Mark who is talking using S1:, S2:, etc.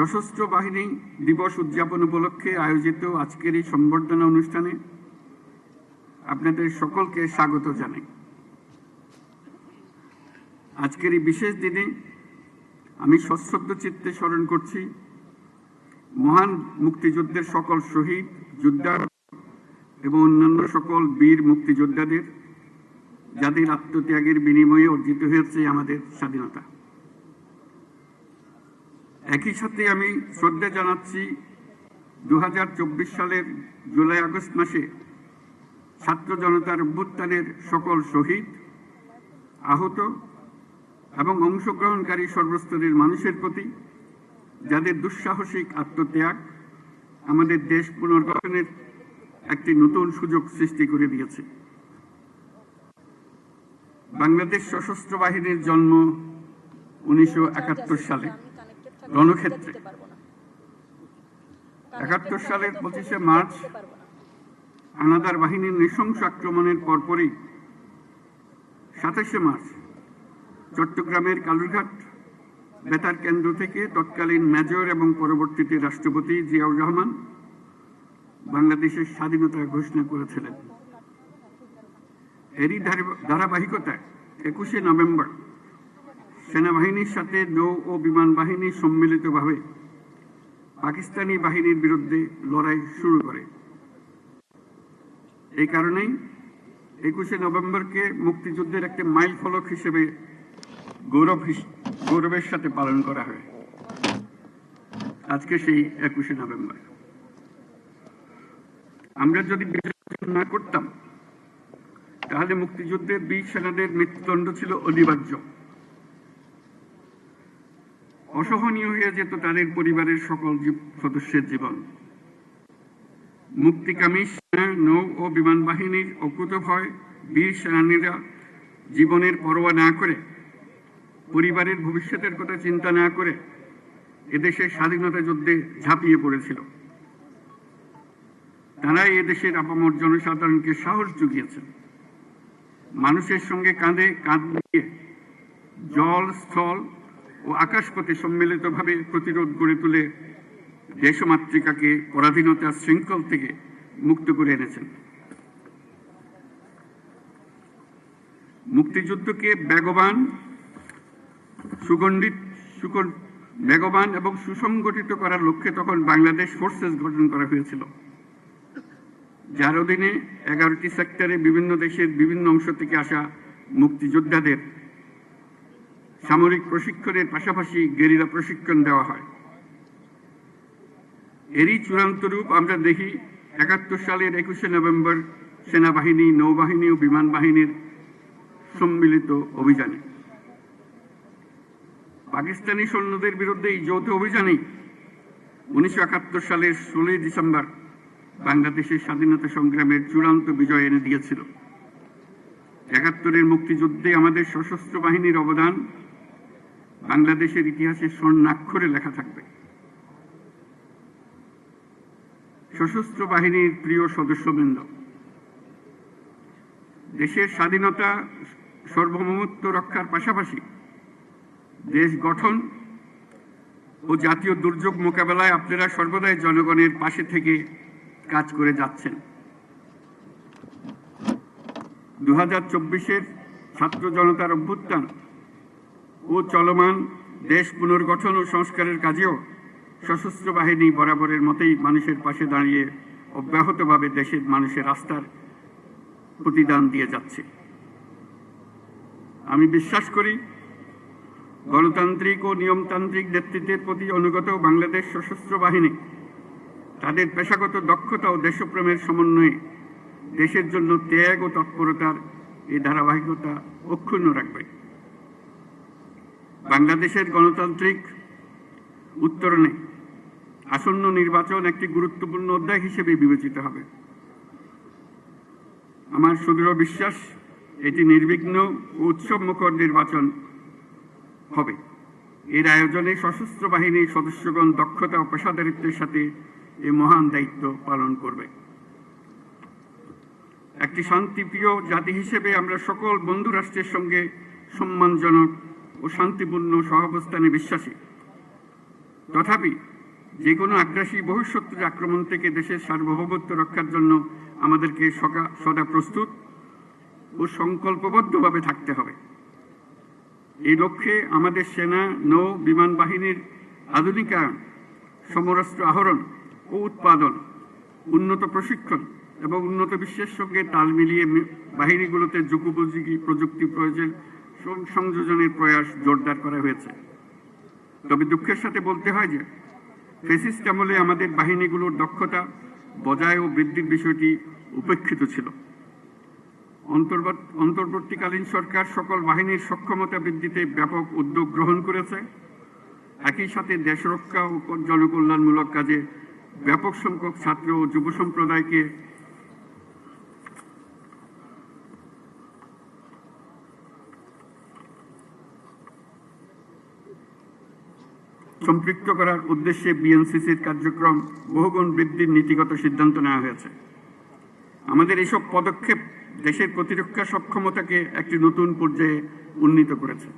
S1: সশস্ত্র বাহিনী দিবস উদযাপন উপলক্ষে আয়োজিত আজকের এই সম্বর্ধনা অনুষ্ঠানে আপনাদের সকলকে স্বাগত জানাই। আজকের এই বিশেষ দিনে আমি সশ্রদ্ধ চিত্তে স্মরণ করছি, মহান মুক্তিযুদ্ধের সকল শহীদ যোদ্ধা এবং অন্যান্য সকল বীর মুক্তিযোদ্ধাদের, যাদের আত্মত্যাগের বিনিময়ে অর্জিত হয়েছে আমাদের স্বাধীনতা। একই সাথে আমি শ্রদ্ধা জানাচ্ছি দু হাজার চব্বিশ সালের জুলাই আগস্ট মাসে ছাত্র জনতার অভ্যুত্থানের সকল শহীদ, আহত এবং অংশগ্রহণকারী সর্বস্তরের মানুষের প্রতি যাদের দুঃসাহসিক আত্মত্যাগ আমাদের দেশ পুনর্গঠনের একটি নতুন সুযোগ সৃষ্টি করে দিয়েছে। বাংলাদেশ সশস্ত্র বাহিনীর জন্ম উনিশশো একাত্তর সালে। রণক্ষেত্রে। একাত্তর সালের পঁচিশে মার্চ আনাদার বাহিনীর নৃশংস আক্রমণের পরপরই সাতাশে মার্চ চট্টগ্রামের কালুরঘাট বেতার কেন্দ্র থেকে তৎকালীন মেজর এবং পরবর্তীতে রাষ্ট্রপতি জিয়াউর রহমান বাংলাদেশের স্বাধীনতা ঘোষণা করেছিলেন। এরই ধারাবাহিকতায় একুশে নভেম্বর সেনাবাহিনীর সাথে নৌ ও বিমান বাহিনী সম্মিলিতভাবে পাকিস্তানি বাহিনীর বিরুদ্ধে লড়াই শুরু করে। এই কারণেই একুশে নভেম্বরকে মুক্তিযুদ্ধের একটি মাইল ফলক হিসেবে গৌরব গৌরবের সাথে পালন করা হয়। আজকে সেই একুশে নভেম্বর। আমরা যদি না করতাম, তাহলে মুক্তিযুদ্ধের বীর সেনাদের মৃত্যুদণ্ড ছিল অনিবার্য। অসহনীয় হয়ে যেত তাদের পরিবারের সকল সদস্যের জীবন। মুক্তিকামী সেনা, নৌ ও বিমান বাহিনীর অকুত ভয় বীর সেনানীরা জীবনের পরোয়া না করে, পরিবারের ভবিষ্যতের কথা চিন্তা না করে এদেশের স্বাধীনতা যুদ্ধে ঝাঁপিয়ে পড়েছিল। তারাই এদেশের আপামর জনসাধারণকে সাহস জুগিয়েছেন। মানুষের সঙ্গে কাঁধে কাঁধ মিলিয়ে জল, স্থল ও আকাশপথে সম্মিলিতভাবে প্রতিরোধ গড়ে তুলে দেশমাতৃকাকে পরাধীনতার শৃঙ্খল থেকে মুক্ত করে এনেছেন। মুক্তিযুদ্ধকে বেগবান সুগন্ধিত বেগবান এবং সুসংগঠিত করার লক্ষ্যে তখন বাংলাদেশ ফোর্সেস গঠন করা হয়েছিল। যার অধীনে এগারোটি সেক্টরে বিভিন্ন দেশের বিভিন্ন অংশ থেকে আসা মুক্তিযোদ্ধাদের সামরিক প্রশিক্ষণের পাশাপাশি গেরিলা প্রশিক্ষণ দেওয়া হয়। এরই চূড়ান্ত রূপ আমরা দেখি একাত্তর সালের একুশে নভেম্বর সেনাবাহিনী, নৌবাহিনী ও বিমান বাহিনীর সম্মিলিত অভিযানে। পাকিস্তানি সৈন্যদের বিরুদ্ধে এই যৌথ অভিযানে উনিশশো একাত্তর সালের ষোলোই ডিসেম্বর বাংলাদেশের স্বাধীনতা সংগ্রামের চূড়ান্ত বিজয় এনে দিয়েছিল। একাত্তরের মুক্তিযুদ্ধে আমাদের সশস্ত্র বাহিনীর অবদান বাংলাদেশের ইতিহাসে স্বর্ণাক্ষরে লেখা থাকবে। সশস্ত্র বাহিনীর প্রিয় সদস্যবৃন্দ, দেশের স্বাধীনতা, সার্বভৌমত্ব রক্ষার পাশাপাশি দেশ গঠন ও জাতীয় দুর্যোগ মোকাবেলায় আপনারা সর্বদাই জনগণের পাশে থেকে কাজ করে যাচ্ছেন। দু হাজার চব্বিশের ছাত্র জনতার অভ্যুত্থান ও চলমান দেশ পুনর্গঠন ও সংস্কারের কাজেও সশস্ত্র বাহিনী বরাবরের মতেই মানুষের পাশে দাঁড়িয়ে অব্যাহতভাবে দেশের মানুষের আস্থার প্রতিদান দিয়ে যাচ্ছে। আমি বিশ্বাস করি, গণতান্ত্রিক ও নিয়মতান্ত্রিক নেতৃত্বের প্রতি অনুগত বাংলাদেশ সশস্ত্র বাহিনী তাদের পেশাগত দক্ষতা ও দেশপ্রেমের সমন্বয়ে দেশের জন্য ত্যাগ ও তৎপরতার এই ধারাবাহিকতা অক্ষুণ্ণ রাখবে। বাংলাদেশের গণতান্ত্রিক উত্তরণে আসন্ন নির্বাচন একটি গুরুত্বপূর্ণ অধ্যায় হিসেবে বিবেচিত হবে। আমার সুদৃঢ় বিশ্বাস, এটি নির্বিঘ্ন ও উৎসব মুখর নির্বাচন হবে। এর আয়োজনে সশস্ত্র বাহিনীর সদস্যগণ দক্ষতা ও পেশাদারিত্বের সাথে এই মহান দায়িত্ব পালন করবে। একটি শান্তিপ্রিয় জাতি হিসেবে আমরা সকল বন্ধু রাষ্ট্রের সঙ্গে সম্মানজনক ও শান্তিপূর্ণ সহাবস্থানে বিশ্বাসী। তথাপি যে কোনো আগ্রাসী বহিঃশত্রুর আক্রমণ থেকে দেশের সার্বভৌমত্ব রক্ষার জন্য আমাদেরকে সকা- সদা প্রস্তুত ও সংকল্পবদ্ধভাবে থাকতে হবে। এই লক্ষ্যে আমাদের সেনা, নৌ, বিমান বাহিনীর আধুনিকায়ন, সমরাস্ত্র আহরণ ও উৎপাদন, উন্নত প্রশিক্ষণ এবং উন্নত বিশ্বের সঙ্গে তাল মিলিয়ে বাহিনীগুলোতে যুগোপযোগী প্রযুক্তি প্রয়োজন সংযোজনের প্রয়াস জোরদার করা হয়েছে। তবে দুঃখের সাথে বলতে হয় যে, ফেসিস্ট আমলে আমাদের বাহিনীগুলোর দক্ষতা, বজায় ও বৃদ্ধির বিষয়টি উপেক্ষিত ছিল। অন্তর্বর্ত- অন্তর্বর্তীকালীন সরকার সকল বাহিনীর সক্ষমতা বৃদ্ধিতে ব্যাপক উদ্যোগ গ্রহণ করেছে। একই সাথে দেশরক্ষা ও জনকল্যাণমূলক কাজে ব্যাপক সংখ্যক ছাত্র ও যুব সম্প্রদায়কে সম্পৃক্ত করার উদ্দেশ্যে বিএনসিসির কার্যক্রম বহুগুণ বৃদ্ধির নীতিগত সিদ্ধান্ত নেওয়া হয়েছে। আমাদের এসব পদক্ষেপ দেশের প্রতিরক্ষা সক্ষমতাকে একটি নতুন পর্যায়ে উন্নীত করেছে।